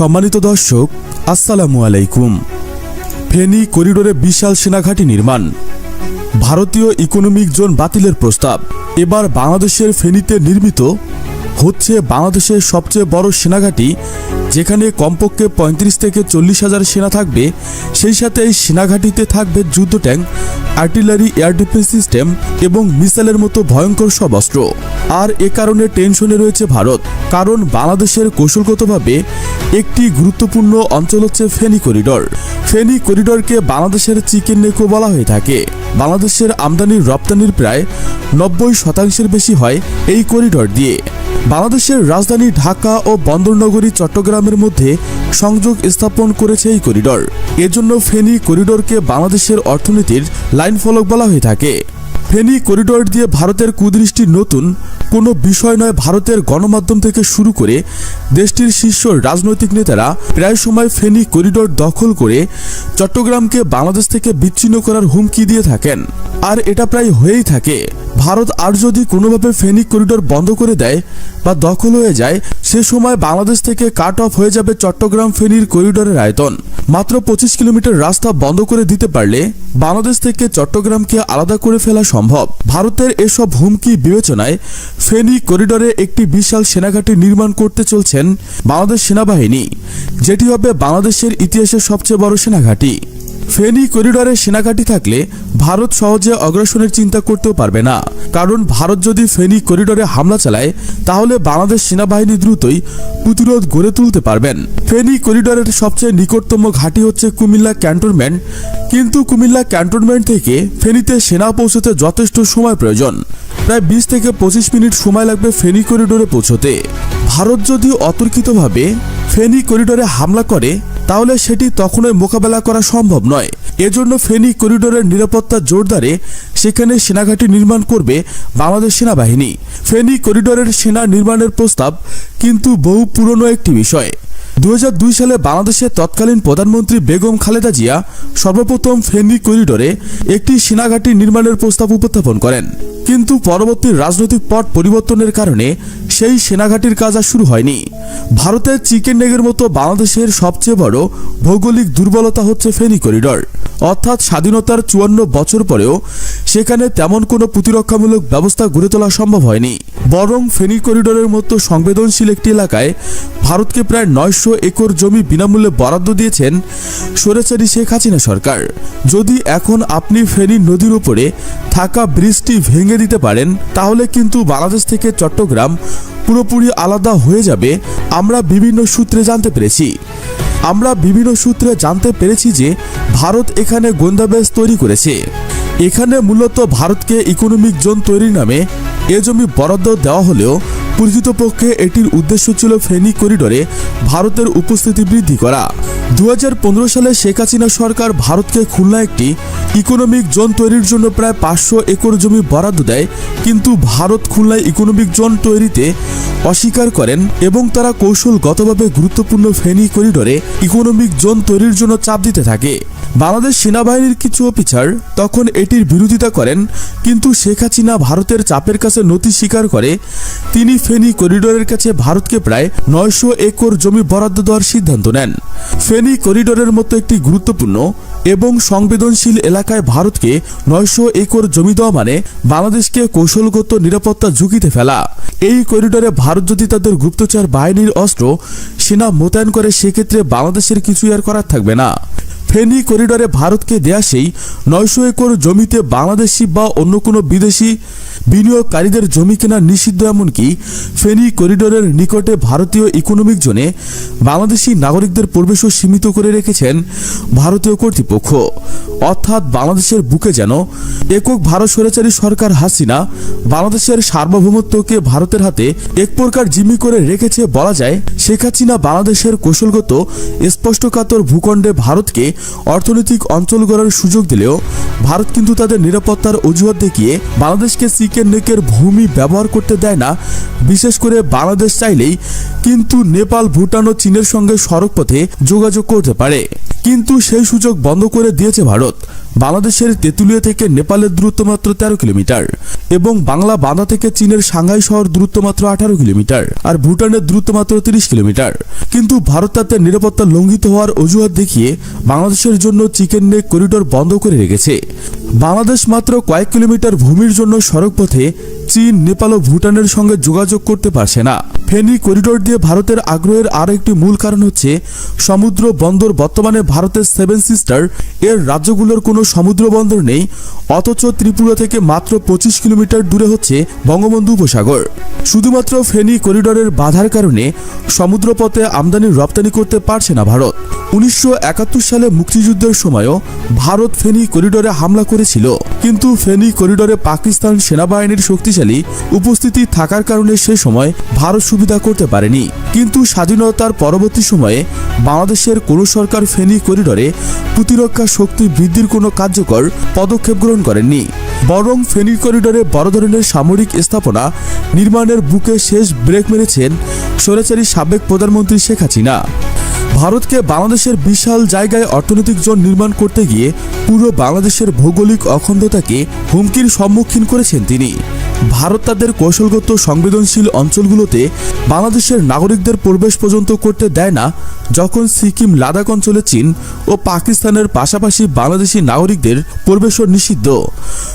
সম্মানিত দর্শক, আসসালামু আলাইকুম। ফেনী করিডোরে বিশাল সেনাঘাঁটি নির্মাণ। ভারতীয় ইকোনমিক জোন বাতিলের প্রস্তাব। এবার বাংলাদেশের ফেনীতে নির্মিত হচ্ছে বাংলাদেশের সবচেয়ে বড় সেনাঘাঁটি, যেখানে কমপক্ষে পঁয়ত্রিশ থেকে চল্লিশ হাজার সেনা থাকবে। সেই সাথে এই সেনাঘাঁটিতে থাকবে যুদ্ধ tank, artillery, air defence system এবং মিসাইলের মতো ভয়ঙ্কর সব অস্ত্র আর এ কারণে টেনশনে রয়েছে ভারত, কারণ বাংলাদেশের কৌশলগতভাবে একটি গুরুত্বপূর্ণ অঞ্চল হচ্ছে ফেনী করিডর। ফেনী করিডরকে বাংলাদেশের চিকেন নেকো বলা হয়ে থাকে। বাংলাদেশের আমদানির রপ্তানির প্রায় নব্বই শতাংশের বেশি হয় এই করিডর দিয়ে। বাংলাদেশের রাজধানী ঢাকা ও বন্দরনগরী চট্টগ্রামের মধ্যে সংযোগ স্থাপন করেছে এই করিডর। এজন্য ফেনী করিডরকে বাংলাদেশের অর্থনীতির লাইন ফলক বলা হয়ে থাকে। ফেনী করিডর দিয়ে ভারতের কুদৃষ্টি নতুন, কোনো বিষয় নয় ভারতের গণমাধ্যম থেকে শুরু করে দেশটির শীর্ষ রাজনৈতিক নেতারা প্রায় সময় ফেনী করিডর দখল করে চট্টগ্রামকে বাংলাদেশ থেকে বিচ্ছিন্ন করার হুমকি দিয়ে থাকেন। আর এটা প্রায় হয়েই থাকে। ভারত আর যদি কোনোভাবে ফেনী করিডর বন্ধ করে দেয় বা দখল হয়ে যায়, সে সময় বাংলাদেশ থেকে কাট অফ হয়ে যাবে চট্টগ্রাম ফেনীর করিডোরের আয়তন। মাত্র পঁচিশ কিলোমিটার রাস্তা বন্ধ করে দিতে পারলে বাংলাদেশ থেকে চট্টগ্রামকে আলাদা করে ফেলা সম্ভব। ভারতের এসব হুমকি বিবেচনায় ফেনী করিডোরে একটি বিশাল সেনাঘাটি নির্মাণ করতে চলছেন বাংলাদেশ সেনাবাহিনী, যেটি হবে বাংলাদেশের ইতিহাসের সবচেয়ে বড় সেনাঘাঁটি। ফেনী করিডরে সেনাঘাঁটি থাকলে ভারত সহজে অগ্রাসনের চিন্তা করতেও পারবে না। কারণ ভারত যদি ফেনী করিডরে হামলা চালায়, তাহলে বাংলাদেশ সেনাবাহিনী দ্রুতই প্রতিরোধ গড়ে তুলতে পারবেন। ফেনী করিডরের সবচেয়ে নিকটতম ঘাঁটি হচ্ছে কুমিল্লা ক্যান্টনমেন্ট। কিন্তু কুমিল্লা ক্যান্টনমেন্ট থেকে ফেনীতে সেনা পৌঁছতে যথেষ্ট সময় প্রয়োজন। প্রায় বিশ থেকে পঁচিশ মিনিট সময় লাগবে ফেনী করিডোরে পৌঁছতে। ভারত যদি অতর্কিতভাবে ফেনী করিডোরে হামলা করে, তাহলে সেটি তখনই মোকাবেলা করা সম্ভব নয়। এজন্য ফেনী করিডোরের নিরাপত্তা জোরদারে সেখানে সেনাঘাঁটি নির্মাণ করবে বাংলাদেশ সেনাবাহিনী। ফেনী করিডোরের সেনা নির্মাণের প্রস্তাব কিন্তু বহু পুরনো একটি বিষয়। দু হাজার দুই সালে বাংলাদেশের তৎকালীন প্রধানমন্ত্রী বেগম খালেদা জিয়া সর্বপ্রথম ফেনী করিডোরে একটি সেনাঘাঁটি নির্মাণের প্রস্তাব উপস্থাপন করেন। কিন্তু পরবর্তী রাজনৈতিক পট পরিবর্তনের কারণে সেই সেনাঘাটির কাজ আর শুরু হয়নি। ভারতের চিকেন নেগের মতো বাংলাদেশের সবচেয়ে বড় ভৌগোলিক দুর্বলতা হচ্ছে ফেনী করিডর। অর্থাৎ স্বাধীনতার চুয়ান্ন বছর পরেও সেখানে তেমন কোনো প্রতিরক্ষামূলক ব্যবস্থা গড়ে তোলা সম্ভব হয়নি। বরং ফেনী করিডোরের মতো সংবেদনশীল একটি এলাকায় ভারতকে প্রায় নয়শো একর জমি বিনামূল্যে বরাদ্দ দিয়েছেন সরেচারি শেখ হাসিনা সরকার। যদি এখন আপনি ফেনী নদীর উপরে থাকা ব্রিজটি ভেঙে দিতে পারেন, তাহলে কিন্তু বাংলাদেশ থেকে চট্টগ্রাম পুরোপুরি আলাদা হয়ে যাবে, আমরা বিভিন্ন সূত্রে জানতে পেরেছি। আমরা বিভিন্ন সূত্রে জানতে পেরেছি যে ভারত এখানে গোয়েন্দাবেজ তৈরি করেছে। এখানে মূলত ভারতকে ইকোনমিক জোন তৈরির নামে এ জমি বরাদ্দ দেওয়া হলেও প্রকৃতপক্ষে এটির উদ্দেশ্য ছিল ফেনি করিডোরে ভারতের উপস্থিতি বৃদ্ধি করা। দু হাজার পনেরো সালে শেখ হাসিনা সরকার ভারতকে খুলনা একটি ইকোনমিক জোন তৈরির জন্য প্রায় পাঁচশো একর জমি বরাদ্দ দেয়, কিন্তু ভারত খুলনায় ইকোনমিক জোন তৈরিতে অস্বীকার করেন এবং তারা কৌশলগতভাবে গুরুত্বপূর্ণ ফেনী করিডোরে ইকোনমিক জোন তৈরির জন্য চাপ দিতে থাকে। বাংলাদেশ সেনাবাহিনীর কিছু অফিসার তখন এটির বিরোধিতা করেন, কিন্তু শেখ হাসিনা ভারতের চাপের কাছে নথি স্বীকার করে, তিনি ফেনী করিডোরের কাছে ভারতকে প্রায় নয়শো একর জমি বরাদ্দ দেওয়ার সিদ্ধান্ত নেন। ফেনী করিডোরের মতো একটি গুরুত্বপূর্ণ এবং সংবেদনশীল এলাকায় ভারতকে নয়শো একর জমি দেওয়া মানে বাংলাদেশকে কৌশলগত নিরাপত্তা ঝুঁকিতে ফেলা। এই করিডোরে ভারত যদি তাদের গুপ্তচর বাহিনীর অস্ত্র, সেনা মোতায়েন করে, সেক্ষেত্রে বাংলাদেশের কিছুই আর করার থাকবে না। ফেনী করিডোরে ভারতকে দেয়া সেই নয়শো একর জমিতে বাংলাদেশি বা অন্য কোনো বিদেশি বিনিয়োগকারীদের জমি কেনা নিষিদ্ধ এমনকি ফেনী করিডোরের নিকটে ভারতীয় ইকোনমিক জোনে বাংলাদেশি নাগরিকদের প্রবেশও সীমিত করে রেখেছেন ভারতীয় কর্তৃপক্ষ। অর্থাৎ বাংলাদেশের বুকে যেন একক ভারত স্বৈরাচারী সরকার হাসিনা বাংলাদেশের সার্বভৌমত্বকে ভারতের হাতে এক প্রকার জিম্মি করে রেখেছে বলা যায়, শেখ হাসিনা বাংলাদেশের কৌশলগত স্পষ্টকাতর ভূখণ্ডে ভারতকে অর্থনৈতিক অঞ্চল গড়ার সুযোগ দিলেও ভারত কিন্তু তাদের নিরাপত্তার অজুহাত দেখিয়ে বাংলাদেশকে চিকেন নেকের ভূমি ব্যবহার করতে দেয় না। বিশেষ করে বাংলাদেশ চাইলেই কিন্তু নেপাল, ভুটান ও চীনের সঙ্গে সড়কপথে যোগাযোগ করতে পারে। কিন্তু সেই সুযোগ বন্ধ করে দিয়েছে ভারত। বাংলাদেশের তেঁতুলিয়া থেকে নেপালের দূরত্ব মাত্র তেরো কিলোমিটার এবং বাংলা বাঁধা থেকে চীনের সাংহাই শহর দূরত্ব মাত্র আঠারো কিলোমিটার আর ভুটানের দূরত্ব মাত্র তিরিশ কিলোমিটার। কিন্তু ভারত তাতে নিরাপত্তা লঙ্ঘিত হওয়ার অজুহাত দেখিয়ে বাংলাদেশের জন্য চিকেন নেক করিডোর বন্ধ করে রেখেছে। বাংলাদেশ মাত্র কয়েক কিলোমিটার ভূমির জন্য সড়কপথে চীন, নেপাল ও ভুটানের সঙ্গে যোগাযোগ করতে পারছে না। ফেনী করিডোর দিয়ে ভারতের আগ্রহের আরও একটি মূল কারণ হচ্ছে সমুদ্র বন্দর। বর্তমানে ভারতের সেভেন সিস্টার এর রাজ্যগুলোর কোনো সমুদ্র বন্দর নেই, অথচ ত্রিপুরা থেকে মাত্র পঁচিশ কিলোমিটার দূরে হচ্ছে বঙ্গবন্ধু উপসাগর। শুধুমাত্র ফেনী করিডোরের বাধার কারণে সমুদ্রপথে আমদানি রপ্তানি করতে পারছে না ভারত। উনিশশো একাত্তর সালে মুক্তিযুদ্ধের সময়ও ভারত ফেনী করিডোরে হামলা করেছিল। কিন্তু ফেনী করিডোরে পাকিস্তান সেনাবাহিনীর শক্তিশালী উপস্থিতি থাকার কারণে সে সময় ভারত সুবিধা করতে পারেনি। কিন্তু স্বাধীনতার পরবর্তী সময়ে বাংলাদেশের কোনো সরকার ফেনী করিডরে প্রতিরক্ষা শক্তি বৃদ্ধির কোনো কার্যকর পদক্ষেপ গ্রহণ করেননি। বরং ফেনী করিডরে বড় ধরনের সামরিক স্থাপনা নির্মাণের বুকে শেষ ব্রেক মেরেছেন স্বৈরাচারী সাবেক প্রধানমন্ত্রী শেখ হাসিনা। ভারতকে বাংলাদেশের বিশাল জায়গায় অর্থনৈতিক জোন নির্মাণ করতে গিয়ে পুরো বাংলাদেশের ভৌগোলিক অখণ্ডতাকে হুমকির সম্মুখীন করেছেন তিনি। ভারত তাদের কৌশলগত সংবেদনশীল অঞ্চলগুলোতে বাংলাদেশের নাগরিকদের প্রবেশ পর্যন্ত করতে দেয় না, যখন সিকিম, লাদাখ অঞ্চলে চীন ও পাকিস্তানের পাশাপাশি বাংলাদেশি নাগরিকদের প্রবেশও নিষিদ্ধ।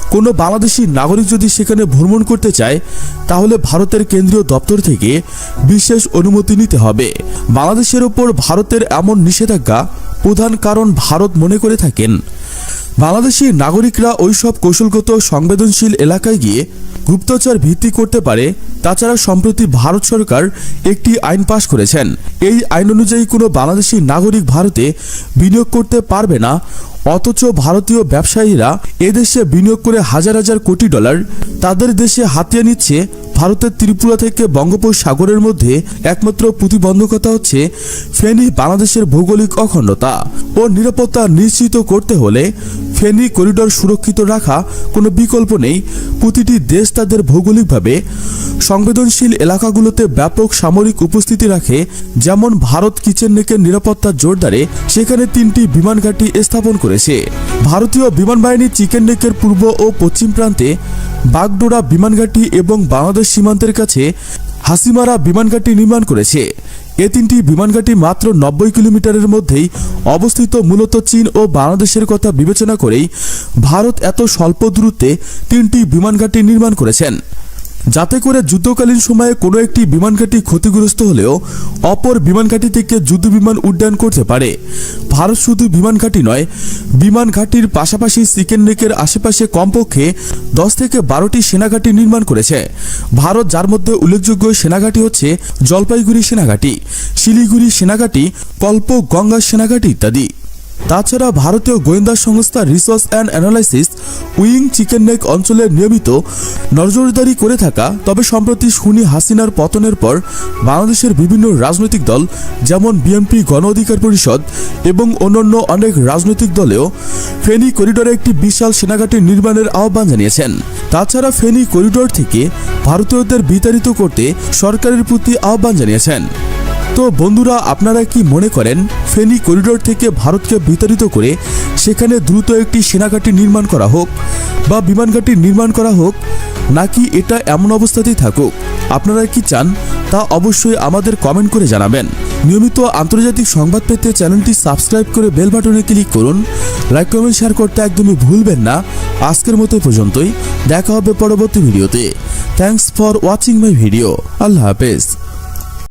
কোনো বাংলাদেশি নাগরিক যদি সেখানে ভ্রমণ করতে চায়, তাহলে ভারতের কেন্দ্রীয় দপ্তর থেকে বিশেষ অনুমতি নিতে হবে। বাংলাদেশের ওপর ভারতের এমন নিষেধাজ্ঞা প্রধান কারণ ভারত মনে করে থাকেন। বাংলাদেশি নাগরিকরা ওইসব কৌশলগত সংবেদনশীল এলাকায় গিয়ে গুপ্তচর ভিত্তি করতে পারে, তাছাড়া সম্প্রতি ভারত সরকার একটি আইন পাশ করেছেন। এই আইন অনুযায়ী কোনো বাংলাদেশি নাগরিক ভারতে বিনিয়োগ করতে পারবে না, অথচ ভারতীয় ব্যবসায়ীরা এদেশে বিনিয়োগ করে হাজার হাজার কোটি ডলার তাদের দেশে হাতিয়ে নিচ্ছে। ভারতের ত্রিপুরা থেকে বঙ্গোপসাগরের মধ্যে একমাত্র প্রতিবন্ধকতা হচ্ছে ফেনী বাংলাদেশের ভৌগোলিক অখণ্ডতা ও নিরাপত্তা নিশ্চিত করতে হলে ফেনী করিডোর সুরক্ষিত রাখা কোনো বিকল্প নেই। প্রতিটি দেশ তাদের ভৌগোলিকভাবে সংবেদনশীল এলাকাগুলোতে ব্যাপক সামরিক উপস্থিতি রাখে। যেমন ভারত কিচেন নেকের নিরাপত্তা জোরদারে সেখানে তিনটি বিমান ঘাঁটি স্থাপন করেছে। ভারতীয় বিমান বাহিনী চিকেন নেকের পূর্ব ও পশ্চিম প্রান্তে বাগডোরা বিমান ঘাঁটি এবং বাংলাদেশ সীমান্তের কাছে হাসিমারা বিমান ঘাঁটি নির্মাণ করেছে। এ তিনটি বিমানঘাটি মাত্র নব্বই কিলোমিটারের মধ্যেই অবস্থিত, মূলত চীন ও বাংলাদেশের কথা বিবেচনা করেই ভারত এত স্বল্প দূরত্বে তিনটি বিমানঘাটি নির্মাণ করেছেন। যাতে করে যুদ্ধকালীন সময়ে কোনো একটি বিমানঘাঁটি ক্ষতিগ্রস্ত হলেও অপর বিমানঘাঁটি থেকে যুদ্ধ বিমান উড্ডয়ন করতে পারে। ভারত শুধু বিমান ঘাঁটি নয় বিমান ঘাঁটির পাশাপাশি চিকেন নেকের আশেপাশে কমপক্ষে দশ থেকে বারোটি সেনাঘাঁটি নির্মাণ করেছে। ভারত, যার মধ্যে উল্লেখযোগ্য সেনাঘাঁটি হচ্ছে জলপাইগুড়ি সেনাঘাঁটি, শিলিগুড়ি সেনাঘাঁটি কল্প গঙ্গা সেনাঘাঁটি ইত্যাদি। তাছাড়া ভারতীয় গোয়েন্দা সংস্থা research and analysis wing chicken neck অঞ্চলের নিয়মিত নজরদারি করে থাকা, তবে সম্প্রতি সুনি হাসিনার পতনের পর বাংলাদেশের বিভিন্ন রাজনৈতিক দল, যেমন বিএনপি গণ অধিকার পরিষদ এবং অন্যান্য অনেক রাজনৈতিক দলেও ফেনী করিডোরে একটি বিশাল সেনাঘাটি নির্মাণের আহ্বান জানিয়েছেন। তাছাড়া ফেনী করিডোর থেকে ভারতীয়দের বিতাড়িত করতে সরকারের প্রতি আহ্বান জানিয়েছেন। তো বন্ধুরা, আপনারা কি মনে করেন, ফেনী করিডোর থেকে ভারতকে বিতাড়িত করে সেখানে দ্রুত একটি সেনাঘাঁটি নির্মাণ করা হোক বা বিমানঘাঁটি নির্মাণ করা হোক, নাকি এটা এমন অবস্থাতেই থাকুক? আপনারা কি চান, তা অবশ্যই আমাদের কমেন্ট করে জানাবেন। নিয়মিত আন্তর্জাতিক সংবাদ পেতে চ্যানেলটি সাবস্ক্রাইব করে বেল বাটনে ক্লিক করুন। লাইক, কমেন্ট, শেয়ার করতে একদমই ভুলবেন না। আজকের মতো পর্যন্তই। দেখা হবে পরবর্তী ভিডিওতে। Thanks for watching my video আল্লাহ হাফেজ।